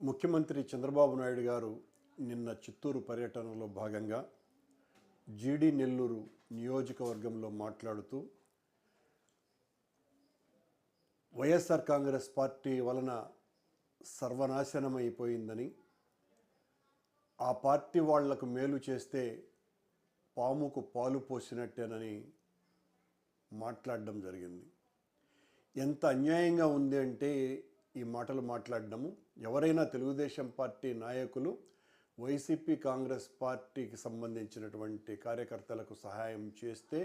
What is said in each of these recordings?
ముఖ్యమంత్రి చంద్రబాబు నాయుడు గారు నిన్న చిత్తూరు పర్యటనలో భాగంగా జీడి నెల్లూరు నియోజకవర్గంలో మాట్లాడుతూ వైఎస్ఆర్ కాంగ్రెస్ పార్టీ వలన సర్వనాశనమైపోయిందని ఆ పార్టీ వాళ్ళకు మేలు చేస్తే పాముకు పాలు పోసినట్టేనని మాట్లాడడం జరిగింది. ఎంత అన్యాయంగా ఉంది అంటే ఈ మాటలు మాట్లాడడము. ఎవరైనా తెలుగుదేశం పార్టీ నాయకులు వైసీపీ కాంగ్రెస్ పార్టీకి సంబంధించినటువంటి కార్యకర్తలకు సహాయం చేస్తే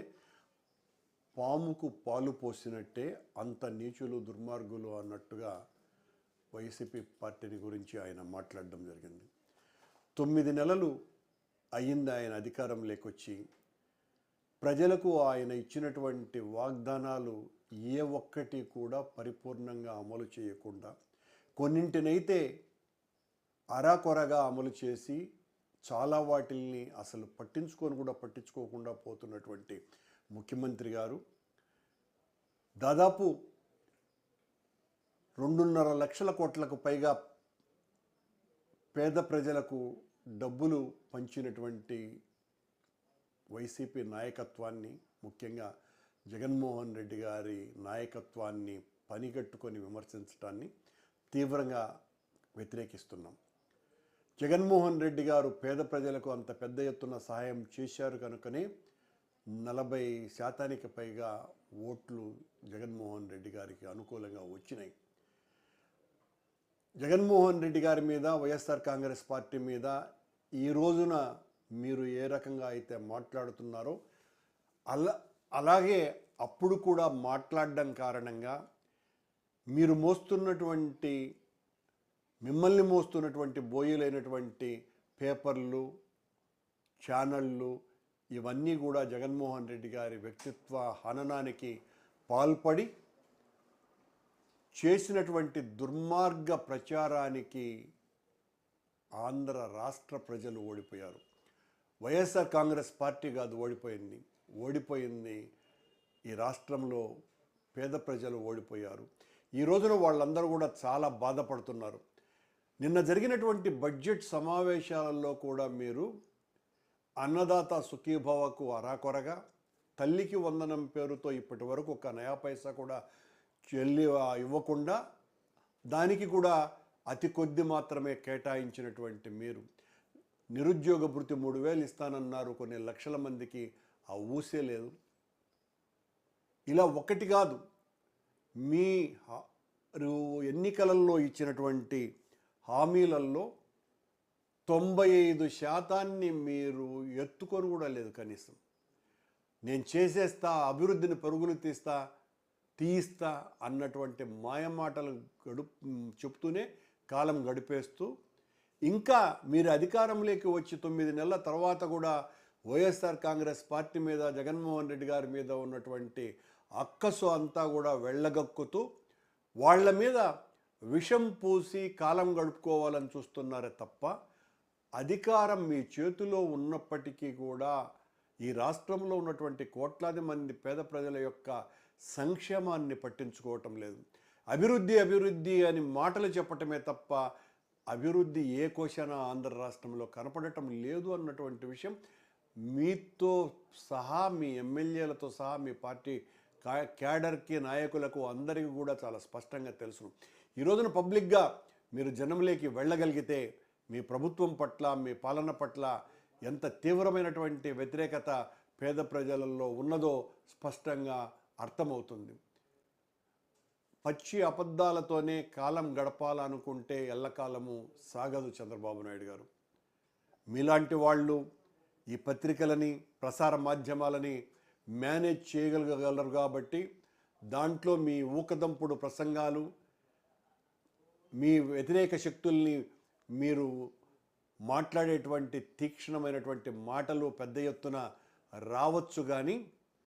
పాముకు పాలు పోసినట్టే అంత నీచులు దుర్మార్గులు అన్నట్టుగా వైసీపీ పార్టీని గురించి ఆయన మాట్లాడడం జరిగింది. తొమ్మిది నెలలు అయ్యింది ఆయన అధికారం లేకొచ్చి ప్రజలకు ఆయన ఇచ్చినటువంటి వాగ్దానాలు ఏ ఒక్కటి కూడా పరిపూర్ణంగా అమలు చేయకుండా కొన్నింటినైతే అరాకొరగా అమలు చేసి చాలా వాటిల్ని అసలు పట్టించుకొని కూడా పట్టించుకోకుండా పోతున్నటువంటి ముఖ్యమంత్రి గారు. దాదాపు రెండున్నర లక్షల కోట్లకు పైగా పేద ప్రజలకు డబ్బులు పంచినటువంటి వైసీపీ నాయకత్వాన్ని ముఖ్యంగా జగన్మోహన్ రెడ్డి గారి నాయకత్వాన్ని పనిగట్టుకొని విమర్శించడాన్ని తీవ్రంగా వ్యతిరేకిస్తున్నాం. జగన్మోహన్ రెడ్డి గారు పేద ప్రజలకు అంత పెద్ద ఎత్తున సహాయం చేశారు కనుకనే నలభై శాతానికి పైగా ఓట్లు జగన్మోహన్ రెడ్డి గారికి అనుకూలంగా వచ్చినాయి. జగన్మోహన్ రెడ్డి గారి మీద వైఎస్ఆర్ కాంగ్రెస్ పార్టీ మీద ఈ రోజున మీరు ఏ రకంగా అయితే మాట్లాడుతున్నారో అలా అలాగే అప్పుడు కూడా మాట్లాడడం కారణంగా మీరు మోస్తున్నటువంటి మిమ్మల్ని మోస్తున్నటువంటి బోయలైనటువంటి పేపర్లు ఛానళ్ళు ఇవన్నీ కూడా జగన్మోహన్ రెడ్డి గారి వ్యక్తిత్వ హననానికి పాల్పడి చేసినటువంటి దుర్మార్గ ప్రచారానికి ఆంధ్ర రాష్ట్ర ప్రజలు ఓడిపోయారు. వైఎస్ఆర్ కాంగ్రెస్ పార్టీ కాదు ఓడిపోయింది. ఓడిపోయింది. ఈ రాష్ట్రంలో పేద ప్రజలు ఓడిపోయారు. ఈ రోజున వాళ్ళందరూ కూడా చాలా బాధపడుతున్నారు. నిన్న జరిగినటువంటి బడ్జెట్ సమావేశాలలో కూడా మీరు అన్నదాత సుఖీభవకు అరాకొరగా తల్లికి వందనం పేరుతో ఇప్పటి వరకు ఒక నయా పైసా కూడా చెల్లి ఇవ్వకుండా దానికి కూడా అతి కొద్ది మాత్రమే కేటాయించినటువంటి మీరు. నిరుద్యోగ భృతి మూడు వేలు ఇస్తానన్నారు. కొన్ని లక్షల మందికి ఆ ఊసే లేదు. ఇలా ఒకటి కాదు. మీ ఎన్నికలలో ఇచ్చినటువంటి హామీలలో తొంభై ఐదు శాతాన్ని మీరు ఎత్తుకొని కూడా లేదు కనీసం. నేను చేసేస్తా అభివృద్ధిని పరుగులు తీస్తా తీయిస్తా అన్నటువంటి మాయమాటలు గడు చెప్తూనే కాలం గడిపేస్తూ ఇంకా మీరు అధికారంలోకి వచ్చి తొమ్మిది నెలల తర్వాత కూడా వైఎస్ఆర్ కాంగ్రెస్ పార్టీ మీద జగన్మోహన్ రెడ్డి గారి మీద ఉన్నటువంటి అక్కసు అంతా కూడా వెళ్ళగక్కుతూ వాళ్ళ మీద విషం పూసి కాలం గడుపుకోవాలని చూస్తున్నారే తప్ప అధికారం మీ చేతిలో ఉన్నప్పటికీ కూడా ఈ రాష్ట్రంలో ఉన్నటువంటి కోట్లాది మంది పేద ప్రజల యొక్క సంక్షేమాన్ని పట్టించుకోవటం లేదు. అభివృద్ధి అభివృద్ధి అని మాటలు చెప్పటమే తప్ప అభివృద్ధి ఏ కోశాన ఆంధ్ర రాష్ట్రంలో కనపడటం లేదు అన్నటువంటి విషయం మీతో సహా మీ ఎమ్మెల్యేలతో సహా మీ పార్టీ క్యాడర్కి నాయకులకు అందరికీ కూడా చాలా స్పష్టంగా తెలుసు ఈ రోజున పబ్లిక్గా మీరు జనంలోకి వెళ్ళగలిగితే మీ ప్రభుత్వం పట్ల మీ పాలన పట్ల ఎంత తీవ్రమైనటువంటి వ్యతిరేకత పేద ప్రజలలో ఉన్నదో స్పష్టంగా అర్థమవుతుంది. పచ్చి అబద్ధాలతోనే కాలం గడపాలనుకుంటే ఎల్లకాలము సాగదు చంద్రబాబు నాయుడు గారు. మీలాంటి వాళ్ళు ఈ పత్రికలని ప్రసార మాధ్యమాలని మేనేజ్ చేయగలగలరు కాబట్టి దాంట్లో మీ ఊకదంపుడు ప్రసంగాలు మీ వ్యతిరేక శక్తుల్ని మీరు మాట్లాడేటువంటి తీక్షణమైనటువంటి మాటలు పెద్ద ఎత్తున రావచ్చు కానీ